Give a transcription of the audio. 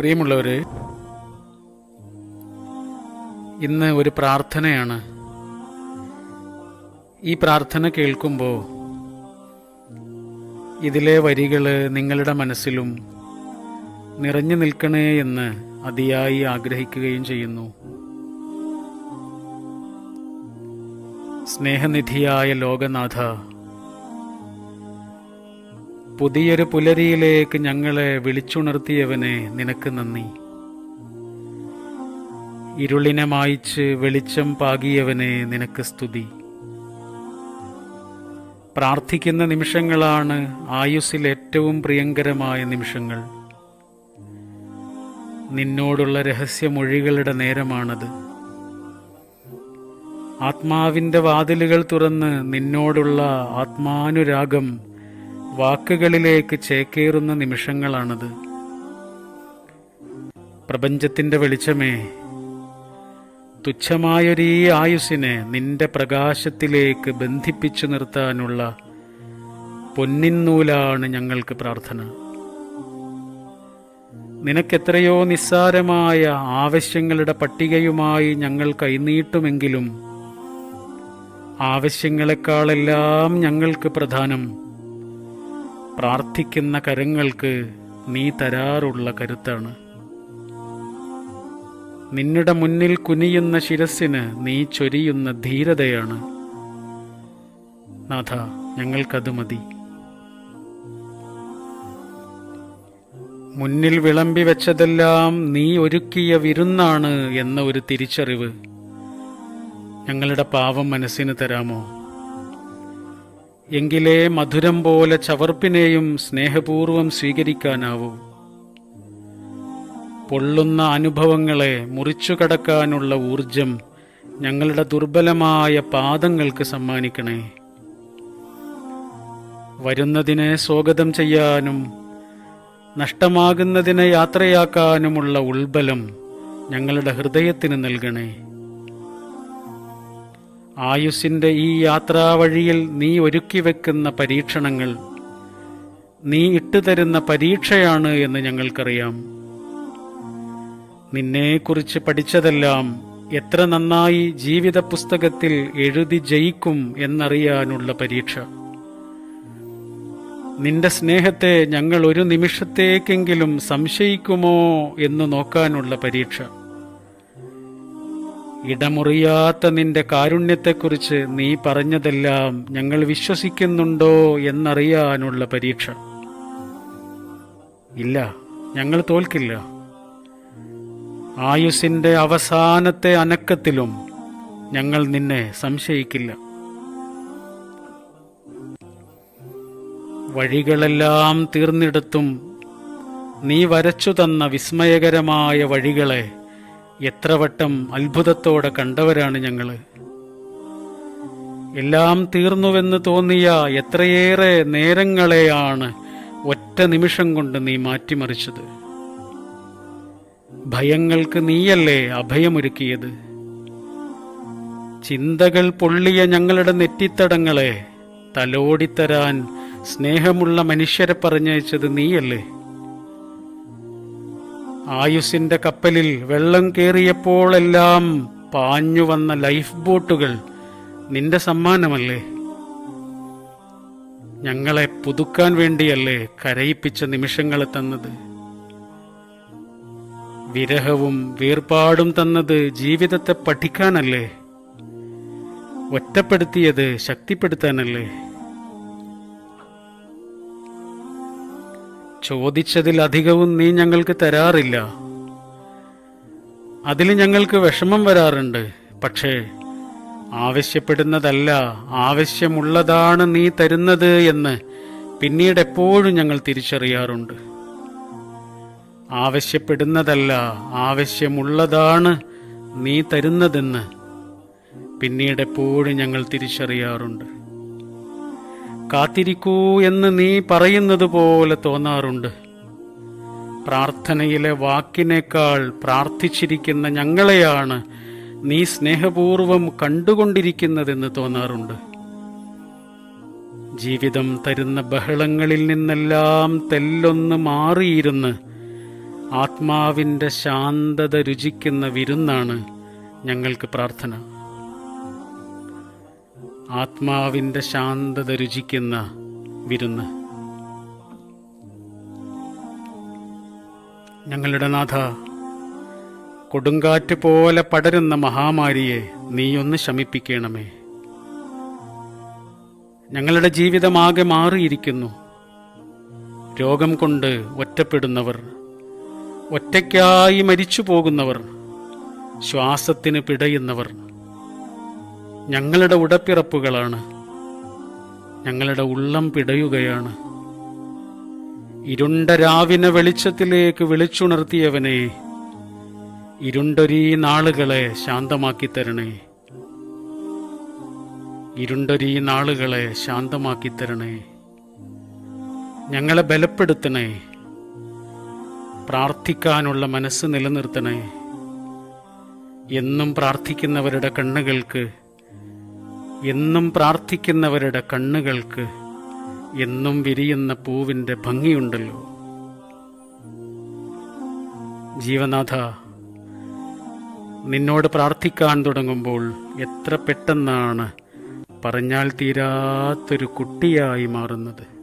പ്രിയമുള്ളവരെ ഇന്ന് ഒരു പ്രാർത്ഥനയാണ്. ഈ പ്രാർത്ഥന കേൾക്കുമ്പോൾ ഇതിലെ വരികൾ നിങ്ങളുടെ മനസ്സിലും നിറഞ്ഞു നിൽക്കണേ എന്ന് അതിയായി ആഗ്രഹിക്കുകയും ചെയ്യുന്നു. സ്നേഹനിധിയായ ലോകനാഥ പുതിയൊരു പുലരിയിലേക്ക് ഞങ്ങളെ വിളിച്ചുണർത്തിയവനെ നിനക്ക് നന്ദി. ഇരുളിനെ മായിച്ച് വെളിച്ചം പാകിയവനെ നിനക്ക് സ്തുതി. പ്രാർത്ഥിക്കുന്ന നിമിഷങ്ങളാണ് ആയുസ്സിൽ ഏറ്റവും പ്രിയങ്കരമായ നിമിഷങ്ങൾ. നിന്നോടുള്ള രഹസ്യമൊഴികളുടെ നേരമാണത്. ആത്മാവിന്റെ വാതിലുകൾ തുറന്ന് നിന്നോടുള്ള ആത്മാനുരാഗം വാക്കുകളിലേക്ക് ചേക്കേറുന്ന നിമിഷങ്ങളാണത്. പ്രപഞ്ചത്തിന്റെ വെളിച്ചമേ തുച്ഛമായൊരീ ആയുസിനെ നിന്റെ പ്രകാശത്തിലേക്ക് ബന്ധിപ്പിച്ചു നിർത്താനുള്ള പൊന്നിന്നൂലാണ് ഞങ്ങൾക്ക് പ്രാർത്ഥന. നിനക്കെത്രയോ നിസ്സാരമായ ആവശ്യങ്ങളുടെ പട്ടികയുമായി ഞങ്ങൾ കൈനീട്ടുമെങ്കിലും ആവശ്യങ്ങളെക്കാളെല്ലാം ഞങ്ങൾക്ക് പ്രധാനം. പ്രാർത്ഥിക്കുന്ന കരങ്ങൾക്ക് നീ തരാറുള്ള കരുത്താണ്. നിന്നുടെ മുന്നിൽ കുനിയുന്ന ശിരസിന് നീ ചൊരിയുന്ന ധീരതയാണ്. നാഥ ഞങ്ങൾക്കത് മതി. മുന്നിൽ വിളമ്പി വെച്ചതെല്ലാം നീ ഒരുക്കിയ വിരുന്നാണ് എന്ന ഒരു തിരിച്ചറിവ് ഞങ്ങളുടെ പാവം മനസ്സിന് തരാമോ? എങ്കിലേ മധുരം പോലെ ചവർപ്പിനെയും സ്നേഹപൂർവം സ്വീകരിക്കാനാവൂ. പൊള്ളുന്ന അനുഭവങ്ങളെ മുറിച്ചു കടക്കാനുള്ള ഊർജം ഞങ്ങളുടെ ദുർബലമായ പാദങ്ങൾക്ക് സമ്മാനിക്കണേ. വരുന്നതിനെ സ്വാഗതം ചെയ്യാനും നഷ്ടമാകുന്നതിനെ യാത്രയാക്കാനുമുള്ള ഉൾബലം ഞങ്ങളുടെ ഹൃദയത്തിന് നൽകണേ. ആയുസ്സിന്റെ ഈ യാത്രാവഴിയിൽ നീ ഒരുക്കി വെക്കുന്ന പരീക്ഷണങ്ങൾ നീ ഇട്ടുതരുന്ന പരീക്ഷയാണ് എന്ന് ഞങ്ങൾക്കറിയാം. നിന്നെക്കുറിച്ച് പഠിച്ചതെല്ലാം എത്ര നന്നായി ജീവിത പുസ്തകത്തിൽ എഴുതി ജയിക്കും എന്നറിയാനുള്ള പരീക്ഷ. നിന്റെ സ്നേഹത്തെ ഞങ്ങൾ ഒരു നിമിഷത്തേക്കെങ്കിലും സംശയിക്കുമോ എന്ന് നോക്കാനുള്ള പരീക്ഷ. ഇടമുറിയാത്ത നിന്റെ കാരുണ്യത്തെക്കുറിച്ച് നീ പറഞ്ഞതെല്ലാം ഞങ്ങൾ വിശ്വസിക്കുന്നുണ്ടോ എന്നറിയാനുള്ള പരീക്ഷ. ഇല്ല ഞങ്ങൾ തോൽക്കില്ല. ആയുസിന്റെ അവസാനത്തെ അനക്കത്തിലും ഞങ്ങൾ നിന്നെ സംശയിക്കില്ല. വഴികളെല്ലാം തീർന്നിടത്തും നീ വരച്ചു തന്ന വിസ്മയകരമായ വഴികളെ എത്ര വട്ടം അത്ഭുതത്തോടെ കണ്ടവരാണ് ഞങ്ങൾ എല്ലാം തീർന്നുവെന്ന് തോന്നിയ എത്രയേറെ നേരങ്ങളെയാണ് ഒറ്റ നിമിഷം കൊണ്ട് നീ മാറ്റിമറിച്ചത്. ഭയങ്ങൾക്ക് നീയല്ലേ അഭയമൊരുക്കിയത്? ചിന്തകൾ പൊള്ളിയ ഞങ്ങളുടെ നെറ്റിത്തടങ്ങളെ തലോടിത്തരാൻ സ്നേഹമുള്ള മനുഷ്യരെ പറഞ്ഞയച്ചത് നീയല്ലേ? ആയുസിന്റെ കപ്പലിൽ വെള്ളം കയറിയപ്പോഴെല്ലാം പാഞ്ഞു വന്ന ലൈഫ് ബോട്ടുകൾ നിന്റെ സമ്മാനമല്ലേ? ഞങ്ങളെ പുതുക്കാൻ വേണ്ടിയല്ലേ കരയിപ്പിച്ച നിമിഷങ്ങൾ തന്നത്. വിരഹവും വേർപാടും തന്നത് ജീവിതത്തെ പഠിക്കാനല്ലേ? ഒറ്റപ്പെടുത്തിയത് ശക്തിപ്പെടുത്താനല്ലേ? ചോദിച്ചതിലധികവും നീ ഞങ്ങൾക്ക് തരാറില്ല. അതിൽ ഞങ്ങൾക്ക് വിഷമം വരാറുണ്ട്. പക്ഷേ ആവശ്യപ്പെടുന്നതല്ല ആവശ്യമുള്ളതാണ് നീ തരുന്നത് എന്ന് പിന്നീട് എപ്പോഴും ഞങ്ങൾ തിരിച്ചറിയാറുണ്ട്. ആവശ്യപ്പെടുന്നതല്ല ആവശ്യമുള്ളതാണ് നീ തരുന്നതെന്ന് പിന്നീട് എപ്പോഴും ഞങ്ങൾ തിരിച്ചറിയാറുണ്ട്. കാത്തിരിക്കൂ എന്ന് നീ പറയുന്നത് പോലെ തോന്നാറുണ്ട്. പ്രാർത്ഥനയിലെ വാക്കിനേക്കാൾ പ്രാർത്ഥിച്ചിരിക്കുന്ന ഞങ്ങളെയാണ് നീ സ്നേഹപൂർവം കണ്ടുകൊണ്ടിരിക്കുന്നതെന്ന് തോന്നാറുണ്ട്. ജീവിതം തരുന്ന ബഹളങ്ങളിൽ നിന്നെല്ലാം തെല്ലൊന്ന് മാറിയിരുന്ന് ആത്മാവിന്റെ ശാന്തത രുചിക്കുന്ന വിരുന്നാണ് ഞങ്ങൾക്ക് പ്രാർത്ഥന. ആത്മാവിന്റെ ശാന്തത രുചിക്കുന്ന വിരുന്ന്. ഞങ്ങളുടെ നാഥ കൊടുങ്കാറ്റ് പോലെ പടരുന്ന മഹാമാരിയെ നീയൊന്ന് ശമിപ്പിക്കണമേ. ഞങ്ങളുടെ ജീവിതമാകെ മാറിയിരിക്കുന്നു. രോഗം കൊണ്ട് ഒറ്റപ്പെടുന്നവർ ഒറ്റയ്ക്കായി മരിച്ചു പോകുന്നവർ ശ്വാസത്തിന് പിടയുന്നവർ ഞങ്ങളുടെ ഉടപ്പിറപ്പുകളാണ്. ഞങ്ങളുടെ ഉള്ളം പിടയുകയാണ്. ഇരുണ്ട രാവിനെ വെളിച്ചത്തിലേക്ക് വിളിച്ചുണർത്തിയവനെ ഇരുണ്ടൊരീ നാളുകളെ ശാന്തമാക്കി തരണേ. ഇരുണ്ടൊരീ നാളുകളെ ശാന്തമാക്കി തരണേ. ഞങ്ങളെ ബലപ്പെടുത്തണേ. പ്രാർത്ഥിക്കാനുള്ള മനസ്സ് നിലനിർത്തണേ. എന്നും പ്രാർത്ഥിക്കുന്നവരുടെ കണ്ണുകൾക്ക് എന്നും പ്രാർത്ഥിക്കുന്നവരുടെ കണ്ണുകൾക്ക് എന്നും വിരിയുന്ന പൂവിന്റെ ഭംഗിയുണ്ടല്ലോ. ജീവനാഥ നിന്നോട് പ്രാർത്ഥിക്കാൻ തുടങ്ങുമ്പോൾ എത്ര പെട്ടെന്നാണ് പറഞ്ഞാൽ തീരാത്തൊരു കുട്ടിയായി മാറുന്നത്.